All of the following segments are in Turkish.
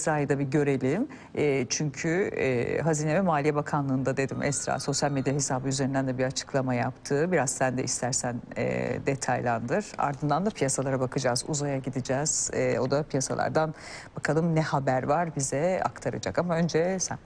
Esra'yı bir görelim. E, çünkü e, Hazine ve Maliye Bakanlığı'nda dedim Esra sosyal medya hesabı üzerinden de bir açıklama yaptı. Biraz sen de istersen e, detaylandır. Ardından da piyasalara bakacağız. Uzaya gideceğiz. E, o da piyasalardan bakalım ne haber var bize aktaracak. Ama önce sen.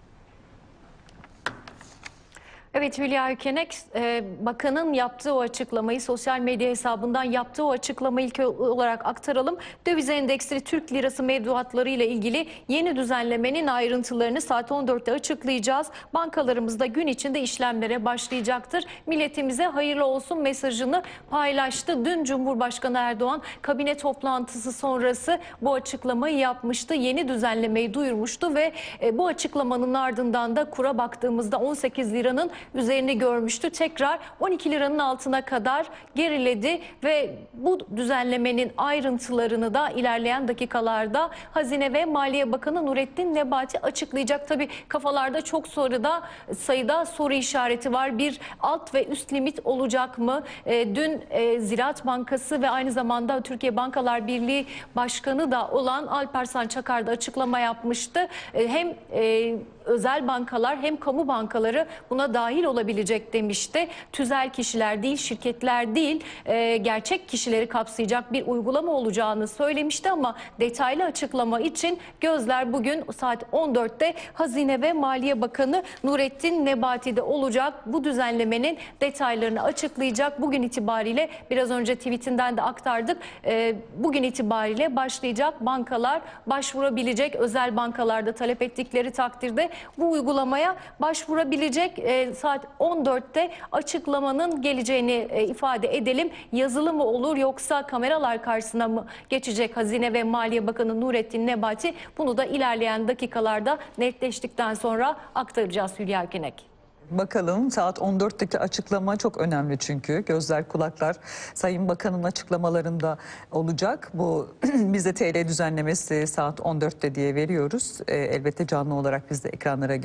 Evet Hülya Ökenek, e, bakanın yaptığı o açıklamayı sosyal medya hesabından yaptığı o açıklamayı ilk olarak aktaralım. Döviz endeksli Türk lirası mevduatları ile ilgili yeni düzenlemenin ayrıntılarını saat 14'te açıklayacağız. Bankalarımızda gün içinde işlemlere başlayacaktır. Milletimize hayırlı olsun mesajını paylaştı. Dün Cumhurbaşkanı Erdoğan kabine toplantısı sonrası bu açıklamayı yapmıştı. Yeni düzenlemeyi duyurmuştu ve e, bu açıklamanın ardından da kura baktığımızda 18 liranın üzerini görmüştü. Tekrar 12 liranın altına kadar geriledi ve bu düzenlemenin ayrıntılarını da ilerleyen dakikalarda Hazine ve Maliye Bakanı Nurettin Nebati açıklayacak. Tabii kafalarda çok soruda sayıda soru işareti var. Bir alt ve üst limit olacak mı? E, dün e, Ziraat Bankası ve aynı zamanda Türkiye Bankalar Birliği Başkanı da olan Alparslan Çakar da açıklama yapmıştı. E, hem e, özel bankalar hem kamu bankaları buna dahil olabilecek demişti. Tüzel kişiler değil, şirketler değil, e, gerçek kişileri kapsayacak bir uygulama olacağını söylemişti ama detaylı açıklama için gözler bugün saat 14'te Hazine ve Maliye Bakanı Nurettin Nebati'de olacak. Bu düzenlemenin detaylarını açıklayacak. Bugün itibariyle biraz önce tweetinden de aktardık. E, bugün itibariyle başlayacak bankalar başvurabilecek özel bankalarda talep ettikleri takdirde bu uygulamaya başvurabilecek e, saat 14'te açıklamanın geleceğini e, ifade edelim. Yazılı mı olur yoksa kameralar karşısına mı geçecek Hazine ve Maliye Bakanı Nurettin Nebati? Bunu da ilerleyen dakikalarda netleştikten sonra aktaracağız Hülya Erkenek. Bakalım saat 14'teki açıklama çok önemli çünkü gözler kulaklar Sayın Bakan'ın açıklamalarında olacak. Bu bize TL düzenlemesi saat 14'te diye veriyoruz. Ee, elbette canlı olarak biz de ekranlara